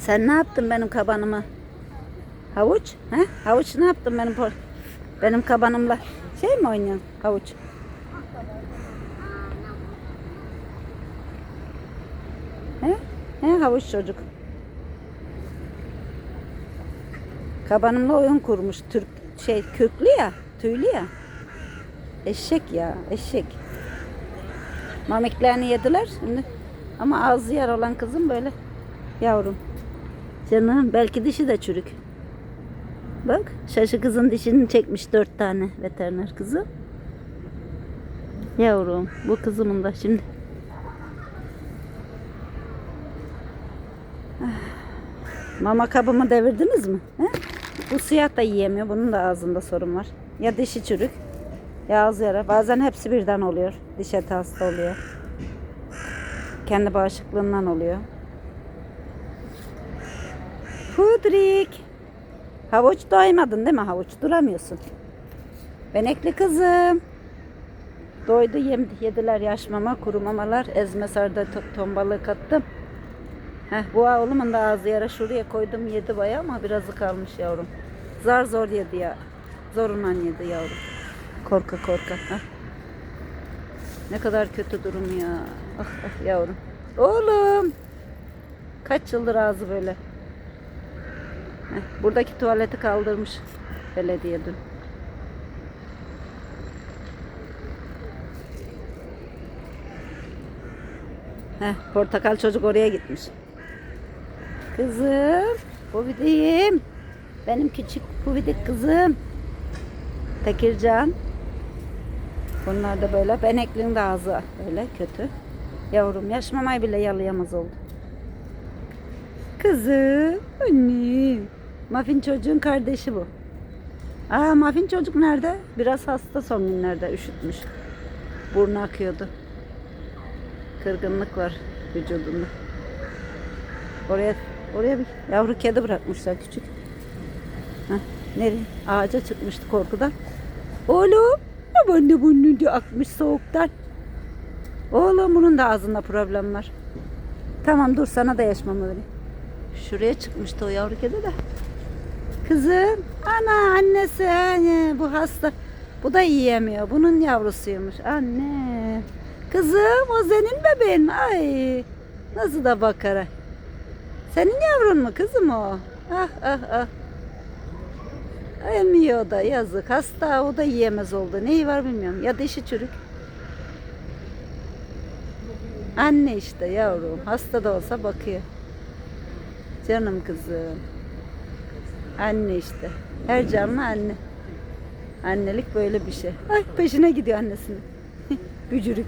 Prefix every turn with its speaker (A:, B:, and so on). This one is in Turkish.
A: Sen ne yaptın benim kabanıma? Havuç? He? Havuç ne yaptın benim benim kabanımla? Şey mi oynuyorsun havuç? He? He havuç çocuk. Kabanımla oyun kurmuş. Türk şey köklü ya, tüylü ya. Eşek ya, eşek. Mamiklerini yediler şimdi. Ama ağzı yer olan kızım böyle. Yavrum. Canım belki dişi de çürük. Bak şaşı kızın dişini çekmiş dört tane veteriner kızı. Yavrum bu kızımın da şimdi. Ah. Mama kabımı devirdiniz mi? He? Bu siyah da yiyemiyor. Bunun da ağzında sorun var. Ya dişi çürük ya ağzı yara. Bazen hepsi birden oluyor. Diş eti hasta oluyor. Kendi bağışıklığından oluyor. Pudrik. Havuç doymadın değil mi havuç? Duramıyorsun. Benekli kızım. Doydu yem, yediler yaş mama, kuru mamalar. Ezme sarda to- ton balığı kattım. Heh, bu oğlumun da ağzı yara şuraya koydum yedi bayağı ama birazı kalmış yavrum. Zar zor yedi ya. Zorundan yedi yavrum. Korka korka. Heh. Ne kadar kötü durum ya. Ah, ah yavrum. Oğlum. Kaç yıldır ağzı böyle. Buradaki tuvaleti kaldırmış belediye dün. Heh, portakal çocuk oraya gitmiş. Kızım, Puvidiyim. Benim küçük Puvidik kızım. Tekircan. Bunlar da böyle. Benekliğin de ağzı böyle kötü. Yavrum yaş mamayı bile yalayamaz oldu. Kızım, annem. Muffin çocuğun kardeşi bu. Aa Muffin çocuk nerede? Biraz hasta son günlerde üşütmüş. Burnu akıyordu. Kırgınlık var vücudunda. Oraya oraya bir yavru kedi bırakmışlar küçük. Heh, nereye? Ağaca çıkmıştı korkudan. Oğlum, aman ne burnun diye akmış soğuktan. Oğlum bunun da ağzında problem var. Tamam dur sana da yaşmamı vereyim. Şuraya çıkmıştı o yavru kedi de. Kızım, ana annesi anne, bu hasta. Bu da yiyemiyor. Bunun yavrusuymuş. Anne. Kızım o senin bebeğin. Ay. Nasıl da bakar. Senin yavrun mu kızım o? Ah ah ah. Emiyor da yazık. Hasta o da yiyemez oldu. Neyi var bilmiyorum. Ya dişi çürük. Anne işte yavrum. Hasta da olsa bakıyor. Canım kızım. Anne işte. Her canlı anne. Annelik böyle bir şey. Ay peşine gidiyor annesinin. Bücürük.